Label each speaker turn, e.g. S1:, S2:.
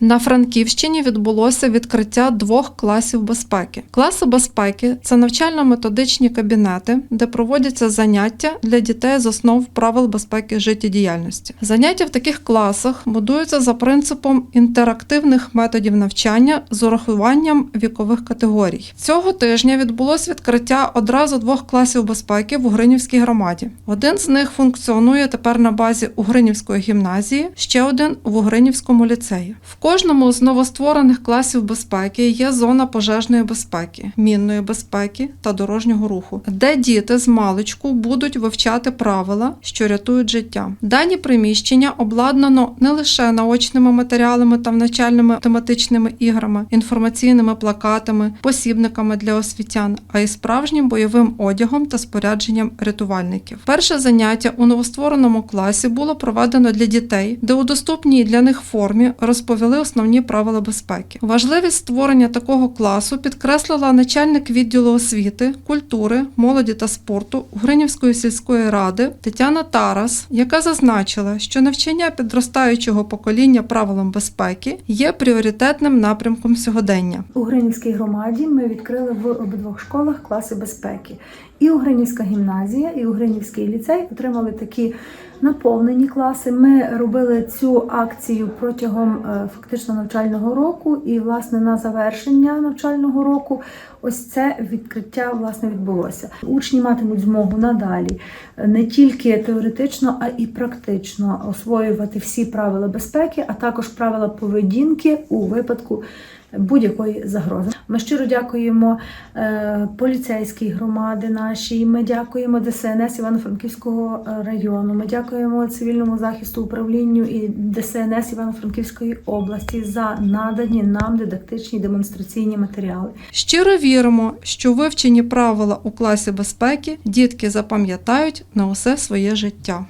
S1: На Франківщині відбулося відкриття двох класів безпеки. Класи безпеки це навчально-методичні кабінети, де проводяться заняття для дітей з основ правил безпеки життєдіяльності. Заняття в таких класах будуються за принципом інтерактивних методів навчання з урахуванням вікових категорій. Цього тижня відбулось відкриття одразу двох класів безпеки в Угринівській громаді. Один з них функціонує тепер на базі Угринівської гімназії, ще один в Угринівському ліцеї. В кожному з новостворених класів безпеки є зона пожежної безпеки, мінної безпеки та дорожнього руху, де діти з маличку будуть вивчати правила, що рятують життя. Дані приміщення обладнано не лише наочними матеріалами та навчальними тематичними іграми, інформаційними плакатами, посібниками для освітян, а й справжнім бойовим одягом та спорядженням рятувальників. Перше заняття у новоствореному класі було проведено для дітей, де у доступній для них формі розповіли основні правила безпеки. Важливість створення такого класу підкреслила начальник відділу освіти, культури, молоді та спорту Гринівської сільської ради Тетяна Тарас, яка зазначила, що навчання підростаючого покоління правилам безпеки є пріоритетним напрямком сьогодення.
S2: У Гринівській громаді ми відкрили в обидвох школах класи безпеки. І Угринівська гімназія, і Угринівський ліцей отримали такі наповнені класи. Ми робили цю акцію протягом е, фактично навчального року, і власне на завершення навчального року ось це відкриття власне відбулося. Учні матимуть змогу надалі е, не тільки теоретично, а і практично освоювати всі правила безпеки, а також правила поведінки у випадку будь-якої загрози. Ми щиро дякуємо е, поліцейській громади нашій. Ми дякуємо ДСНС Івано-Франківського е, району. Ми дякуємо цивільному захисту управлінню і ДСНС Івано-Франківської області за надані нам дидактичні демонстраційні матеріали.
S1: Щиро віримо, що вивчені правила у класі безпеки дітки запам'ятають на усе своє життя.